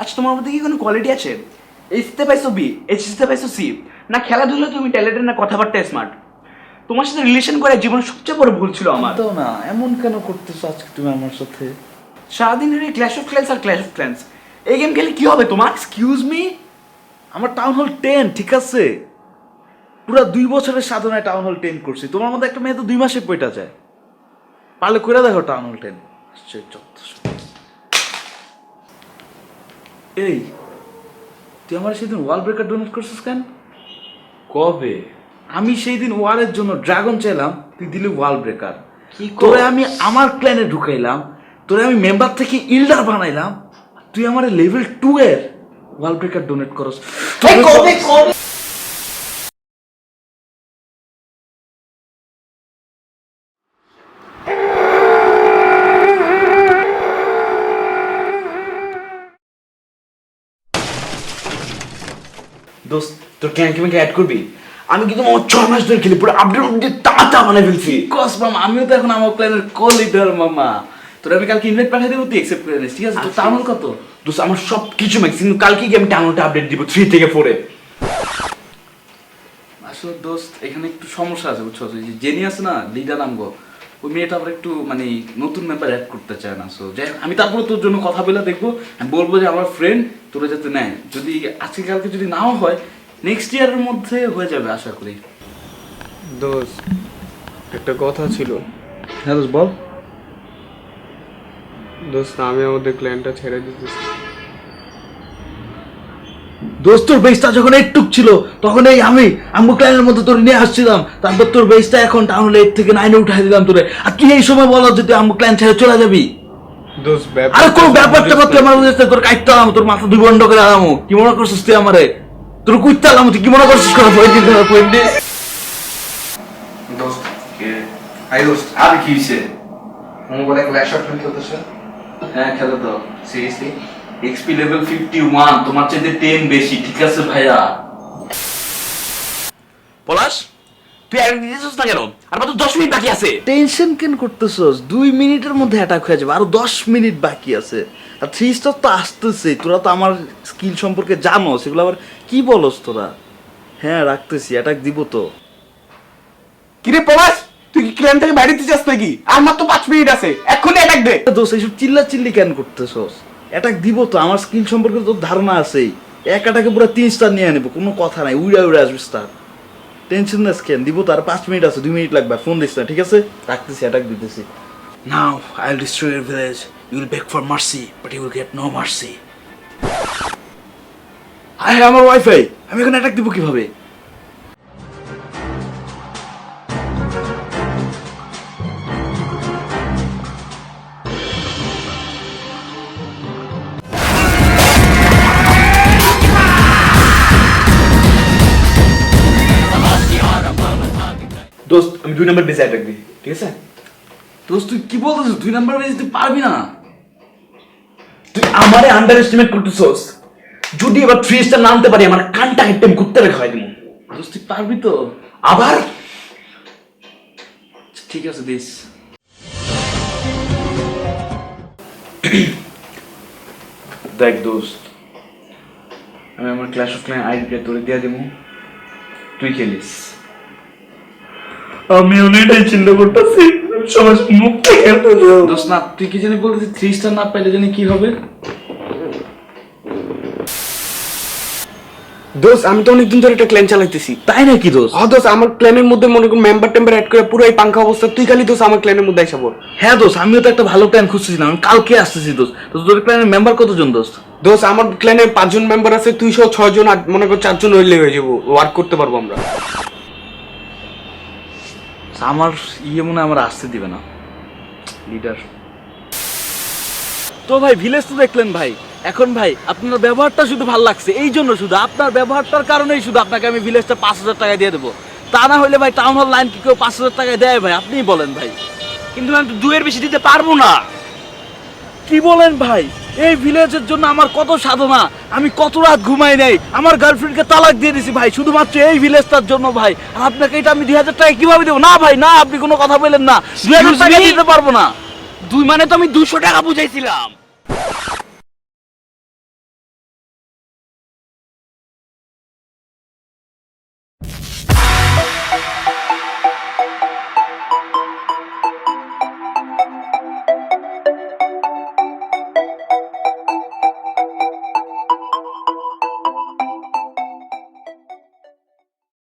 আচ্ছা তোমার মধ্যে কি কোনো কোয়ালিটি আছে? এইচতে পাইছো বি এইচএসতে পাইছো সি না খেলাধুলা তুমি ট্যালেন্টেড না কথাবার্তা স্মার্ট তোমার সাথে রিলেশন করে জীবনের সবচেয়ে বড় ভুল ছিল আমার। তো না এমন কেন করতেছো আজকে তুমি আমার সাথে? সারাদিন ধরে ক্ল্যাশ অফ ক্ল্যান্স আর ক্ল্যাশ অফ ক্ল্যান্স এই গেম খেলে কি হবে তোমার? এক্সকিউজ মি আমার টাউন হল টেন ঠিক আছে? পুরো দুই বছরের সাধনায় টাউন হল টেন করছি। তোমার মধ্যে একটা মেয়ে তো দুই মাসে পয়টা যায়। পারলে করে দেখো টাউন হল টেন এই তুই আমার সেদিন ওয়াল ব্রেকার ডোনেট করছিস কেন? কবে? আমি সেই দিন ওয়ারের জন্য ড্রাগন চাইলাম তুই দিলি ওয়াল ব্রেকার কি করে আমি আমার ক্ল্যানে ঢুকাইলাম তোরে আমি মেম্বার থেকে ইল্ডার বানাইলাম তুই আমার লেভেল টু এর ওয়াল ব্রেকার ডোনেট করস। কবে কবে? দোস্ত তোর ক্যান কি অ্যাড করবি? আমি কিন্তু আমার ছয় মাস ধরে খেলি পুরো আপডেট আপডেট তাতা বানাই ফেলছি। কস মামা আমিও তো এখন আমার কো লিডার মামা। তোর আমি কালকে ইনভাইট পাঠিয়ে দেবো তুই অ্যাকসেপ্ট করে নিস ঠিক আছে? তো আচ্ছা। তামল কত? দোস্ত আমার সব কিছু ম্যাক্স কিন্তু কালকে গিয়ে আমি টাউনটা আপডেট দিব থ্রি থেকে ফোরে আসলে দোস্ত এখানে একটু সমস্যা আছে বুঝছ? যে জেনি আছে না লিডার নামগো। ওই মেয়েটা আবার একটু মানে নতুন মেম্বার অ্যাড করতে চায় না সো যাই আমি তারপরে তোর জন্য কথা বলে দেখব। আমি বলব যে আমার ফ্রেন্ড তোরা যাতে নেয়। যদি আজকে কালকে যদি নাও হয় নেক্সট ইয়ারের মধ্যে হয়ে যাবে আশা করি। দোষ একটা কথা ছিল। হ্যাঁ দোস্ত বল। দোস্ত আমি আমাদের ক্লায়েন্টটা ছেড়ে দিতেছি। দোস্তর বেসটা যখন একটুক ছিল তখন এই আমি আমগো ক্লাইনের মধ্যে তোর নিয়ে আসছিলাম। তারপর তোর বেসটা এখন টাউন এইট থেকে নাইনে উঠাই দিলাম তোরে। আর তুই এই সময় বলো যে তুই আমগো ক্লাইন ছেড়ে চলে যাবি। দোস্ত আরে কোন ব্যাপার ট্যাপার তুই আমার বুঝতে তোর কাইতে আলাম তোর মাথা দুই বন্ধ করে আলামো। কি মনে করছিস তুই আমারে? তোর কুইতে আলাম তুই কি মনে করছিস করে পয়েন্ট দিন পয়েন্ট দোস্ত হাই দোস্ত আর কি হইছে? মোবাইলে ক্ল্যাশ অফ খেলতেছে। হ্যাঁ খেলো তো। সিরিয়াসলি এক্সপি লেভেল 51 তোমার চাইতে 10 বেশি ঠিক আছে ভাইয়া? পলাশ তুই এক দিতেছিস না কেন? আর মাত্র দশ মিনিট বাকি আছে। টেনশন কেন করতেছস? দুই মিনিটের মধ্যে অ্যাটাক হয়ে যাবে আরও দশ মিনিট বাকি আছে। আর থ্রি স্টার তো আসতেছে তোরা তো আমার স্কিল সম্পর্কে জানো সেগুলো আবার কি বলস তোরা? হ্যাঁ রাখতেছি অ্যাটাক দিব তো। কিরে পলাশ তুই কি ক্ল্যান থেকে বাইরে দিতে চাস নাকি? আর মাত্র পাঁচ মিনিট আছে এক্ষুনি অ্যাটাক দে। দোষ এইসব চিল্লা চিল্লি কেন করতেছস? অ্যাটাক দিব তো আমার স্কিল সম্পর্কে তোর ধারণা আছেই। এক অ্যাটাকে পুরো তিন স্টার নিয়ে নেব কোনো কথা নাই উড়া উড়া আসবে স্টার টেনশন না স্ক্যান দিব তো আর পাঁচ মিনিট আছে দুই মিনিট লাগবে ফোন দিস না ঠিক আছে? রাখতেছি অ্যাটাক দিতেছি। Now I'll destroy your village. You will beg for mercy, but you will get no mercy. আরে আমার ওয়াইফাই আমি এখন অ্যাটাক দিব কীভাবে? আমি দুই নম্বর অ্যাটাক দিই ঠিক আছে? দোস্ত তুই কি বলতেছিস? দুই নাম্বার বেজে তুই পারবি না। তুই আমারে আন্ডার এস্টিমেট করতেছস। যদি এবার থ্রি স্টার নামতে পারি আমার কানটা একদম ঘুরতে রেখা হয় দিব দোস্ত তুই পারবি তো। আবার? ঠিক আছে দিস। দেখ দোস্ত আমি আমার ক্লাস অফ ক্লাইন আইডিটা তোরে দিয়ে দেবো তুই খেলিস। আমি অনেকটাই চিন্তা করতেছি সমাজ দোস্ত না তুই কি জানি বলতেছিস থ্রি স্টার না পাইলে জানি কি হবে? দোস্ত আমি তো অনেকদিন ধরে একটা ক্ল্যান চালাইতেছি। তাই নাকি দোস্ত? হ্যাঁ দোস্ত আমার ক্ল্যানের মধ্যে মনে করুন মেম্বার টেম্বার অ্যাড করে পুরো এই পাঙ্খা অবস্থা তুই খালি দোস্ত আমার ক্ল্যানের মধ্যে আইসা পড়। হ্যাঁ দোস্ত আমিও তো একটা ভালো প্ল্যান খুঁজতেছিলাম আমি কালকে আসতেছি দোস্ত। তো তোর প্ল্যানের মেম্বার কতজন দোস্ত? দোস্ত আমার ক্ল্যানে পাঁচজন মেম্বার আছে তুই সহ ছয়জন আর মনে কর চারজন হইলে হয়ে যাব ওয়ার্ক করতে পারব আমরা। আমার ইয়ে মনে হয় আমার আসতে দিবে না। লিডার তো ভাই ভিলেজ তো দেখলেন ভাই। এখন ভাই আপনার ব্যবহারটা শুধু ভালো লাগছে। এই জন্য শুধু আপনার ব্যবহারটার কারণেই শুধু আপনাকে আমি ভিলেজটা পাঁচ হাজার টাকা দিয়ে দেবো। তা না হলে ভাই টাউন হল লাইন কি কেউ পাঁচ হাজার টাকায় দেয় ভাই? আপনিই বলেন ভাই। কিন্তু আমি তো দুয়ের বেশি দিতে পারব না। কি বলেন ভাই? এই ভিলেজের জন্য আমার কত সাধনা। আমি কত রাত ঘুমাই নাই। আমার গার্লফ্রেন্ডকে তালাক দিয়ে দিছি ভাই। শুধুমাত্র এই ভিলেজটার জন্য ভাই। আর আপনাকে এটা আমি দুই হাজার টাকা কীভাবে দেবো? না ভাই না আপনি কোনো কথা বললেন না। দুই হাজার টাকা দিতে পারব না। দুই মানে তো আমি দুশো টাকা বুঝাইছিলাম।